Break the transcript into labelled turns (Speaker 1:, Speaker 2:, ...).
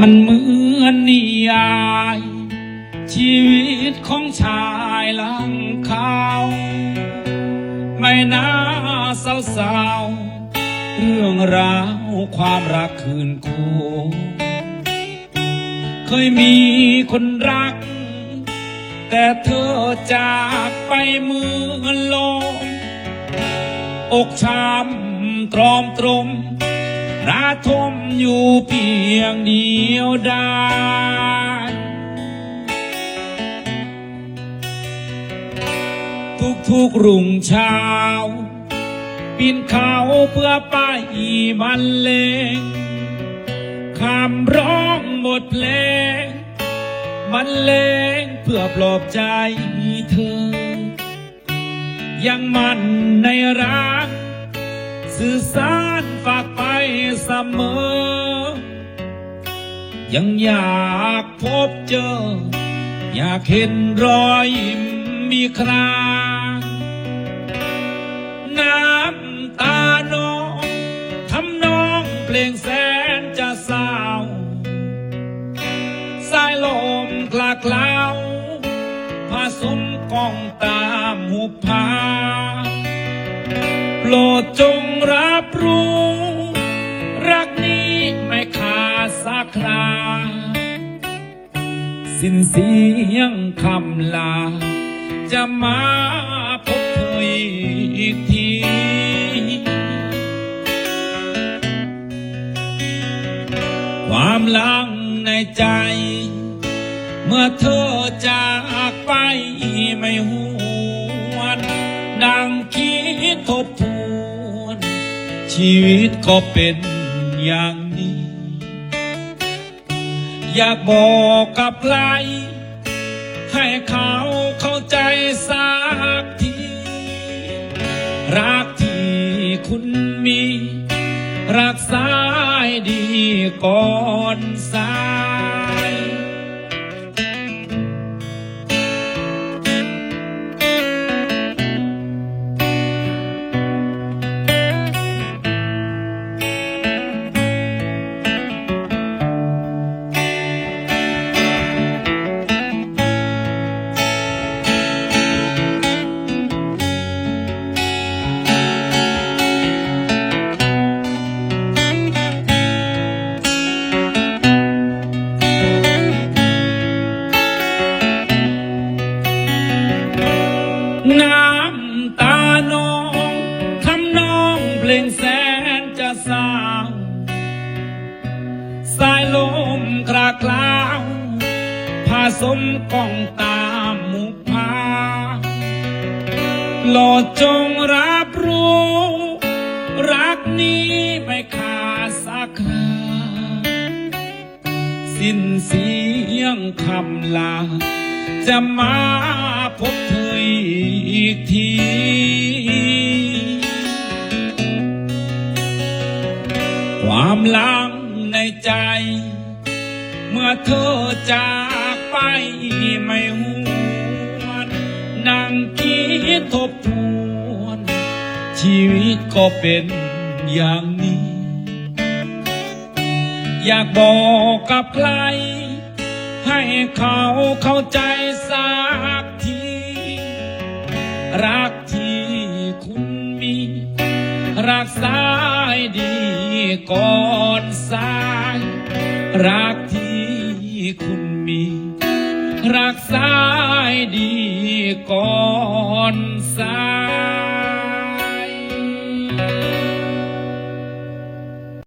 Speaker 1: มันเหมือนนิยาย ชีวิตของชายหลังเขาไม่น่าเศร้าเศร้าเรื่องราวความรักคืนคู่เคยมีคนรัก แต่เธอจากไปเหมือนลมอกช้ำตรอมตรม ระทมอยู่เพียงเดียวดายทุกๆรุ่งเช้าปีนเขาเพื่อไปบรรเลงคำร้องบทเพลงบรรเลงเพื่อปลอบใจเธอ ยังมันในรักสื่อสาร เสมอ ยังอยากพบเจอ อยากเห็นรอยยิ้มมีครางน้ำตาน้องทำน้องเพลงแสนจะเศร้าสายลมคลาเคล้าผสมกองตามหุบผาโปรดจงรับรู้ สินเสียงคำลา จะมาพบเธออีกที ความลังในใจ เมื่อเธอจากไปไม่หวนดังคิดทบทวน ชีวิตก็เป็นอย่างนี้ อยากบอกกับใครให้เขาเข้าใจสักที รักที่คุณมี รักษาดีก่อนสาย องทำน้องเพลงแสนจะเศร้างสายลมคลาคลาวผสมกองตามหมุกพาโปรดจงรับรู้ รักนี้ไม่ขาดสักคราสิ้นเสียงคำลา จะมาพบเธอ อีกที ความลังในใจ เมื่อเธอจากไปไม่หวนนั่งคิดทบทวน ชีวิตก็เป็นอย่างนี้ อยากบอกกับใคร ให้เขาเข้าใจสัก ก่อนสายรักที่คุณมี รักสายดีก่อนสาย